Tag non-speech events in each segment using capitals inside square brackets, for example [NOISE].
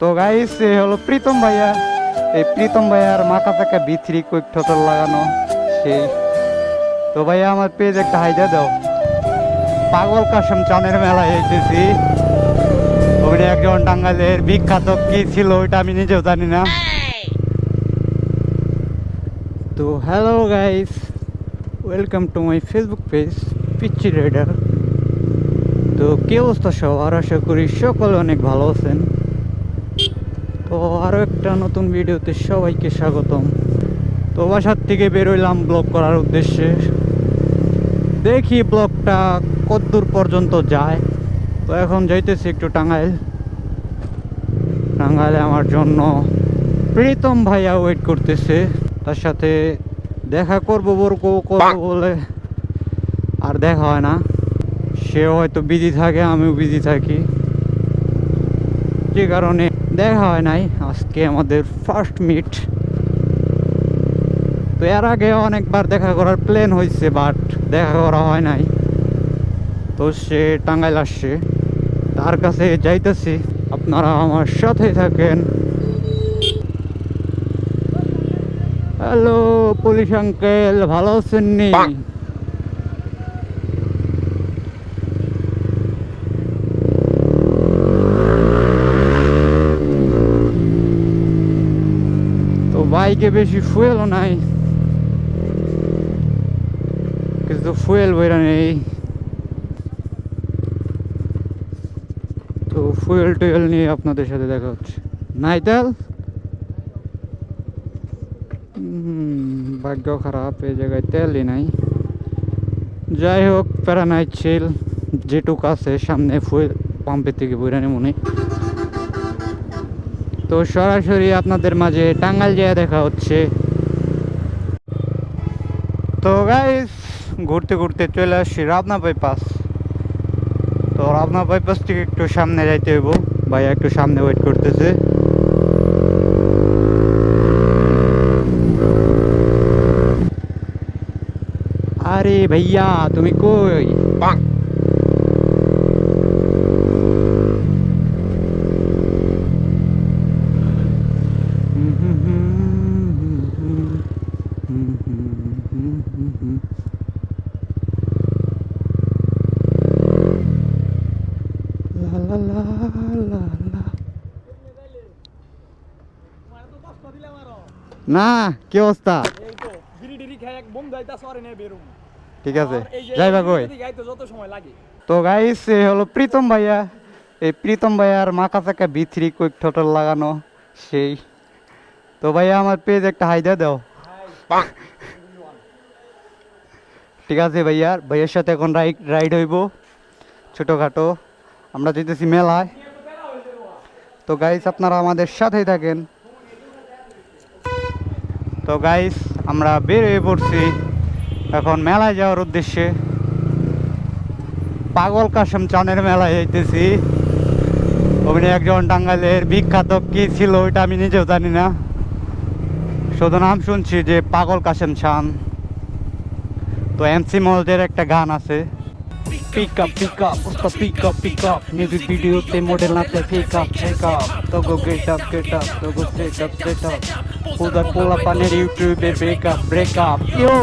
তো গাইস এ হলো প্রীতম ভাইয়া। এই প্রীতম ভাইয়ার মাথা থেকে বি থ্রি কুইক টোটাল লাগানো? সেই। তো ভাইয়া, আমার পেজ একটা হাইদা দাও। পাগল কাসম চানের মেলায় এসেছি। ওখানে একজন টাঙ্গাইলের বিখ্যাত কি ছিল, ওইটা আমি নিজেও জানি না। তো hello guys welcome to my Facebook page পিচ্ছি রাইডার তো কি অবস্থা সবার? আশা করি সকলে অনেক ভালো আছেন। তো আরও একটা নতুন ভিডিওতে সবাইকে স্বাগতম। তো বাসার থেকে বেরোইলাম ব্লগ করার উদ্দেশ্যে। দেখি ব্লগটা কতদূর পর্যন্ত যায়। তো এখন যাইতেছি একটু টাঙ্গাইল। টাঙ্গাইলে আমার জন্য প্রীতম ভাইয়া ওয়েট করতেছে। তার সাথে দেখা করব বলব করব বলে আর দেখা হয় না। সে হয়তো বিজি থাকে, আমিও বিজি থাকি। যে কারণে দেখা হয় নাই। আজকে আমাদের ফার্স্ট মিট তো এর আগে অনেকবার দেখা করার প্ল্যান হয়েছে বাট দেখা করা হয় নাই। তো সে টাঙ্গাইল আসছে। তার কাছে যাইতেছি। আপনারা আমার সাথে থাকেন। হ্যালো পুলিশ আঙ্কেল ভালো আছেন নি তো বাইকে বেশি ফুয়েলও নাই। কিন্তু ফুয়েল বইরা নেই। তো ফুয়েল টুয়েল নিয়ে আপনাদের সাথে দেখা হচ্ছে। নাইতাল ভাগ্য খারাপ, এই জায়গায় তেলই নাই। যাই হোক প্যারা নাই ছিল যেটুক আছে, সামনে ফুয়েল পাম্পের থেকে বইরানি মনে তো সরাসরি আপনাদের মাঝে টাঙ্গাইল যেয়ে দেখা হচ্ছে। তো গাইস ঘুরতে ঘুরতে চলে আসছি রাবনা বাইপাস তো রাবনা বাইপাস থেকে একটু সামনে যাইতে হইব। ভাইয়া একটু সামনে ওয়েট করতেছে। আরে ভাইয়া, তুমি কই La la la la la. না কি অবস্থা? ঠিক আছে যাইবা কই। যত সময় লাগে। তো গাইস হলো প্রীতম ভাইয়া। এই প্রীতম ভাইয়ার মাথা থেকে বি থ্রি কুইক টোটাল লাগানো সেই। তো ভাইয়া আমার পেজ একটা হাইদা দাও। ঠিক আছে ভাইয়া ভাইয়ের সাথে এখন রাইড রাইড হইব। ছোটোখাটো। আমরা যেতেছি মেলায়। তো গাইস আপনারা আমাদের সাথেই থাকেন। তো গাইস আমরা বের হয়ে পড়ছি এখন মেলায় যাওয়ার উদ্দেশ্যে। পাগল কাসম চানের মেলায় যাইতেছি। ওখানে একজন টাঙ্গাইলের বিখ্যাত কি ছিল ওইটা আমি নিজেও জানি না। শুধু নাম শুনছি যে পাগল কাসেম চান তো এমসি মলদের একটা গান আছে। Pick up pick up উস্তা pick up pick up music ভিডিওতে মডেল নাচে pick up check up to go get up get up to go set up set up উদার পোলা পানের ইউটিউবে break up break up yo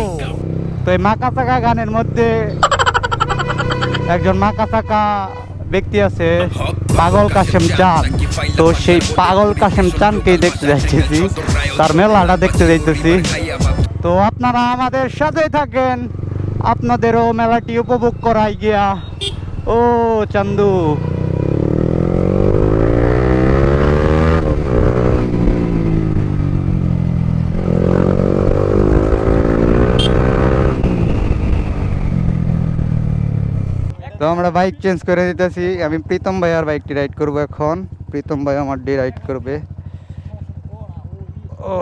তো এই মাকা চাকা গানের মধ্যে একজন মাকা চাকা ব্যক্তি আছে, পাগল কাশেম চান তো সেই পাগল কাশেম চানকেই দেখতে যাইতেছি। তার মেলাটা দেখতে যাইতেছি। তো আপনারা আমাদের সাথে থাকেন। আপনাদেরও মেলাটি উপভোগ করাই গিয়া। ও, চান্দু। তো আমরা বাইক চেঞ্জ করে দিতেছি। আমি প্রীতম ভাই আর বাইকটি রাইড করব এখন। প্রীতম ভাই আমার ডি রাইড করবে। ও।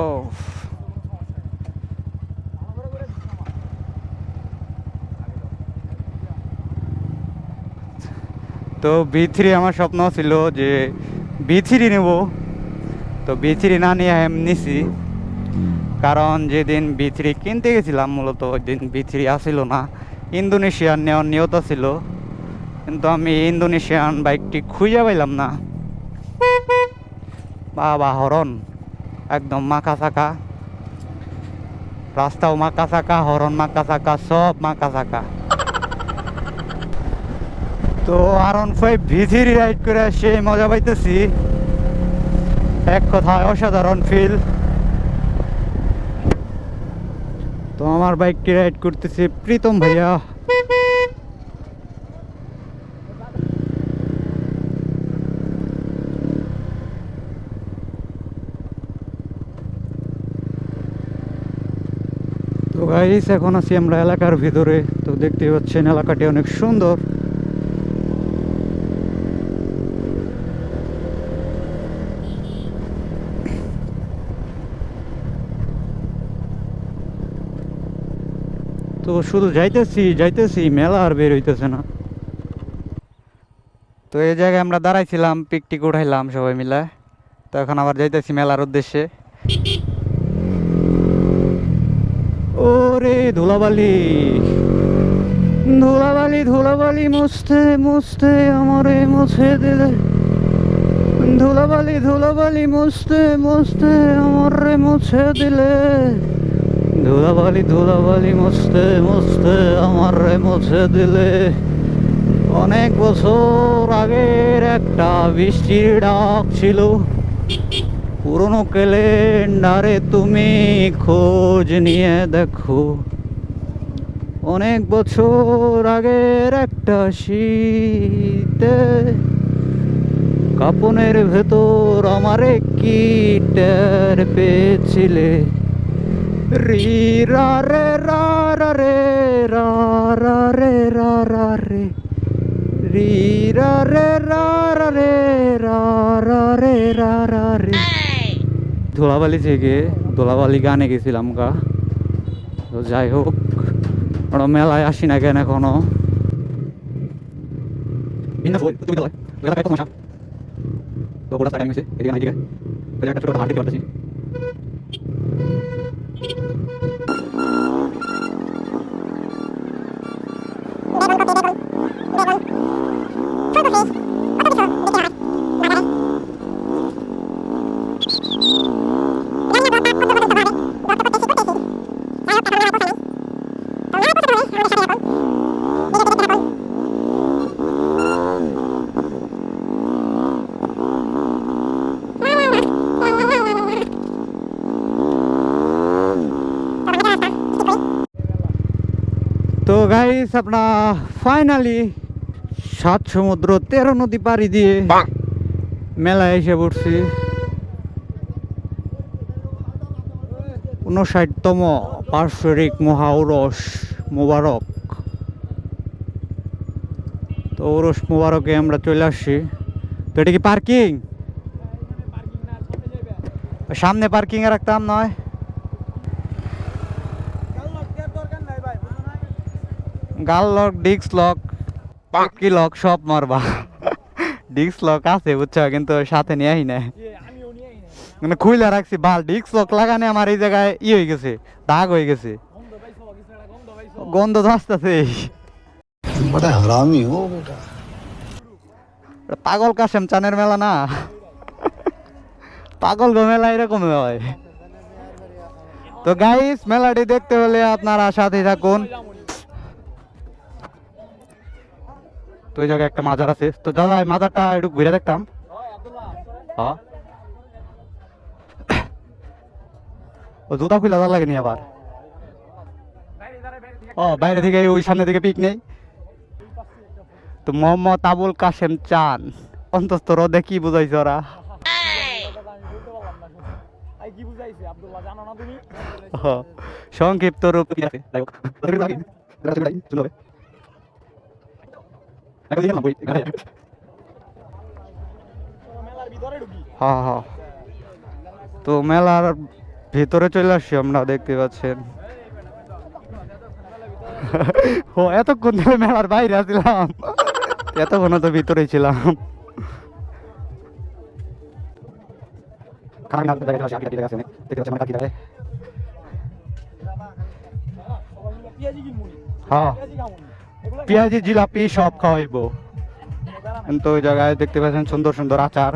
তো বি থ্রি আমার স্বপ্ন ছিল যে বি থ্রি নেব। তো বি থ্রি না নিয়ে আমি নিছি। কারণ যেদিন বি থ্রি কিনতে গেছিলাম, মূলত ওই দিন বি থ্রি আসিল না। ইন্দোনেশিয়ান নেওয়ার নিয়ত ছিল। কিন্তু আমি ইন্দোনেশিয়ান বাইকটি খুঁজে পাইলাম না। বাবা হরন একদম মাকা চাকা রাস্তাও মাকা চাকা হরন মাকা চাকা সব মাকা চাকা তো আরন ফাইভ ভিথির রাইড করে সেই মজা পাইতেছি। এক কথায় অসাধারণ ফিল তো আমার বাইকটি রাইড করতেছে প্রীতম ভাইয়া। তো গাইস এখন আছি আমরা এলাকার ভিতরে। তো দেখতে পাচ্ছেন, এলাকাটি অনেক সুন্দর। তো শুধু যাইতেছি যাইতেছি, মেলা আর বের হইতেছে না। তো এই জায়গায় আমরা দাঁড়াইছিলাম পিকটিক উঠাইলাম সবাই মিলে। তো এখন আবার যাইতেছি মেলার উদ্দেশ্যে। ওরে ধুলাবালি ধুলাবালি ধুলাবালি মুছতে মুছতে আমারে মুছে দিলে। ধুলাবালি ধুলাবালি মুছতে মুছতে আমারে মুছে দিলে। ধুলাবালি ধুলাবালি মুছতে মুছতে আমারে মুছে দিলে। অনেক বছর আগের একটা বৃষ্টির ডাক ছিল। পুরনো ক্যালেন্ডারে তুমি খোঁজ নিয়ে দেখো। অনেক বছর আগের একটা শীতে কাপনের ভেতর আমারে কি টের পেয়েছিলে? রি রা রে রা রা রে রা রা রে রা রা রে রি রা রে রা রা রে ধুলাবালি থেকে ধুলাবালি গানে গেছিলাম গা। তো যাই হোক, ওরা মেলায় আসি না কেন এখনও। তো গোটা টাইম হয়েছে, এদিকে এদিকে। ওই একটা ছোট হাঁটি করতেছি গাইস আপনার ফাইনালি সাত সমুদ্র তেরো নদী পাড়ি দিয়ে মেলায় এসে পড়ছি। উনষাটতম বার্ষিক মহাউরস মোবারক। তো উরস মোবারকে আমরা চলে আসছি। তো এটা কি পার্কিং সামনে যাবে সামনে পার্কিং এ রাখতাম নয় কাল লক দেওয়ার দরকার নাই ভাই বুঝো না গাল লক ডিক্স লক পাকি। লক সব মারবা। ডিক্স লক আছে বুঝছ? কিন্তু সাথে নিয়ে আই না মানে খুইলা রাখছি বাল। ডিক্স লক লাগানে আমার এই জায়গায় ই হয়ে গেছে দাগ হয়ে গেছে। গন্ধ তো আসতেছে। পাগল কাশেম চানের মেলা না। পাগল গো মেলা এরকম হয়। তো গাইস মেলাটি দেখতে হলে আপনারা সাথে থাকুন। তো এই জায়গায় একটা মাজার আছে। তো দাদা এই মাজারটা একটু ঘুরে দেখতাম। হ্যাঁ। ও জুতা খুলে দাদা লাগেনি আবার। বাইরে থেকে ও বাইরে থেকে ওই সামনে থেকে পিক নেই তো মোহাম্মদ আবুল কাশেম চান। অন্তস্থ রোদে কি বুঝাইছে ওরা? আমি বলতে পারলাম না আই কি বুঝাইছে আব্দুল্লাহ জানো না তুমি ও, সংক্ষিপ্ত রূপ হ্যাঁ হ্যাঁ। তো মেলার ভিতরে চলে আসছি আমরা, দেখতে পাচ্ছেন। ও, এতক্ষণ ধরে মেলার বাইরে আসছিলাম এতক্ষণ তো ভিতরে ছিলাম। হ্যাঁ। পেঁয়াজি, জিলাপি সব খাওয়াইব। কিন্তু ওই জায়গায় দেখতে পাচ্ছেন সুন্দর সুন্দর আচার।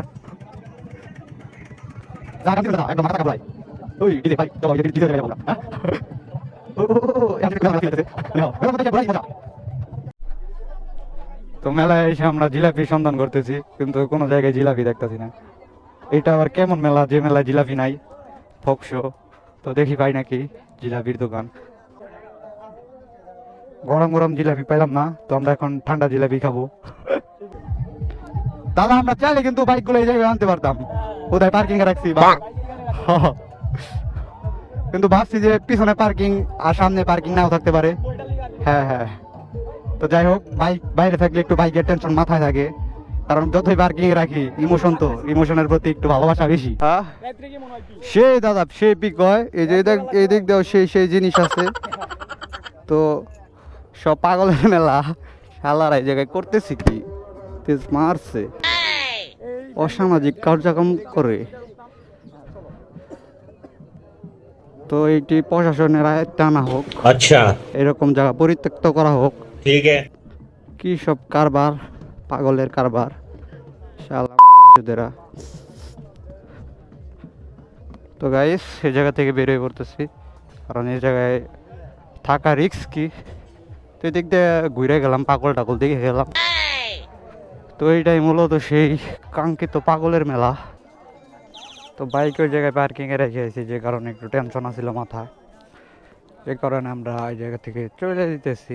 হ্যাঁ? তো মেলায় এসে আমরা জিলাপি সন্ধান করতেছি, কিন্তু কোনো জায়গায় জিলাপি দেখতেছি না। এটা আবার কেমন মেলা, যে মেলায় জিলাপি নাই ফোকশো তো দেখি পাই নাকি জিলাপির দোকান। গরম গরম জিলাপি পাইলাম না তো আমরা এখন ঠান্ডা জিলাপি খাব। দাদা আমরা চাইলে কিন্তু বাইকগুলো এই জায়গায় আনতে পারতাম। কোথায় পার্কিং এ রাখছি। [LAUGHS] কিন্তু ভাবছি যে পিছনে পার্কিং আর সামনে পার্কিং নাও থাকতে পারে। হ্যাঁ হ্যাঁ। তো যাই হোক বাইক বাইরে থাকলে একটু বাইকের টেনশন মাথায় থাকে। কারণ যতই পার্কিং রাখি ইমোশন তো ইমোশনের প্রতি একটু ভালোবাসা বেশি। সেই দাদা সেই পিক হয় এই যে দেখ এই দিক দিয়েও সেই সেই জিনিস আছে। তো সব পাগলের মেলা। শালার এই জায়গায় করতেছি কি? তেজ মারছে। অসামাজিক কার্যক্রম করে। তো এটি প্রশাসনের আয়ত্ত আনা হোক আচ্ছা। এরকম জায়গা পরিত্যক্ত করা হোক। ঠিক কি সব কারবার? পাগলের কারবার। শালা তো গাইস সে জায়গা থেকে বেরোয় পড়তেছি। কারণ এই জায়গায় থাকা রিক্স কি? তো এদিক দিয়ে ঘুরে গেলাম, পাগল টাগল দিকে গেলাম। তো এইটাই মূলত সেই কাঙ্ক্ষিত পাগলের মেলা। তো বাইক ওই জায়গায় পার্কিংয়ে রেখে আছি যে কারণে একটু টেনশন আছিল মাথায়। যে কারণে আমরা এই জায়গা থেকে চলে দিতেছি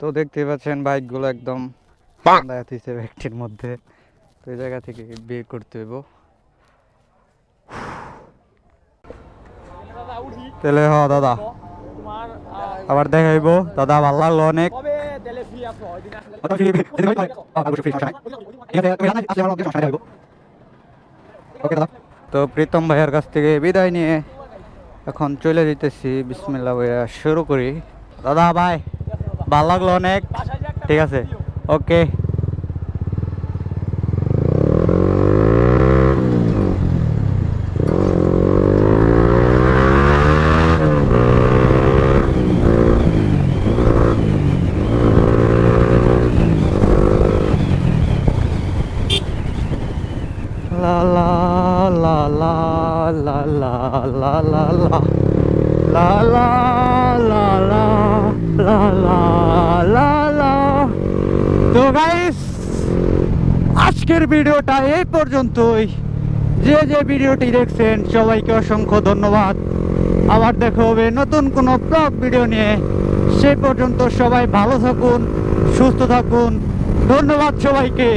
তো দেখতে পাচ্ছেন বাইকগুলো একদম দাঁড়ায় আছে ব্যাগটির মধ্যে। তো এই জায়গা থেকে বের করতে হইব। তাহলে হ দাদা। আবার দেখা হইব। দাদা ভালো লাগল অনেক। তেলে তো প্রীতম ভাইয়ের কাছ থেকে বিদায় নিয়ে এখন চলে যেতেছি বিসমিল্লা ভাইয়া শুরু করি। দাদা ভাই, ভালো লাগল অনেক? ঠিক আছে। Okay. La la la la la la la la. তো গাইস আজকের ভিডিওটা এই পর্যন্তই। যে যে ভিডিওটি দেখছেন, সবাইকে অসংখ্য ধন্যবাদ। আবার দেখা হবে নতুন কোনো ব্লগ ভিডিও নিয়ে। সে পর্যন্ত সবাই ভালো থাকুন, সুস্থ থাকুন। ধন্যবাদ সবাইকে।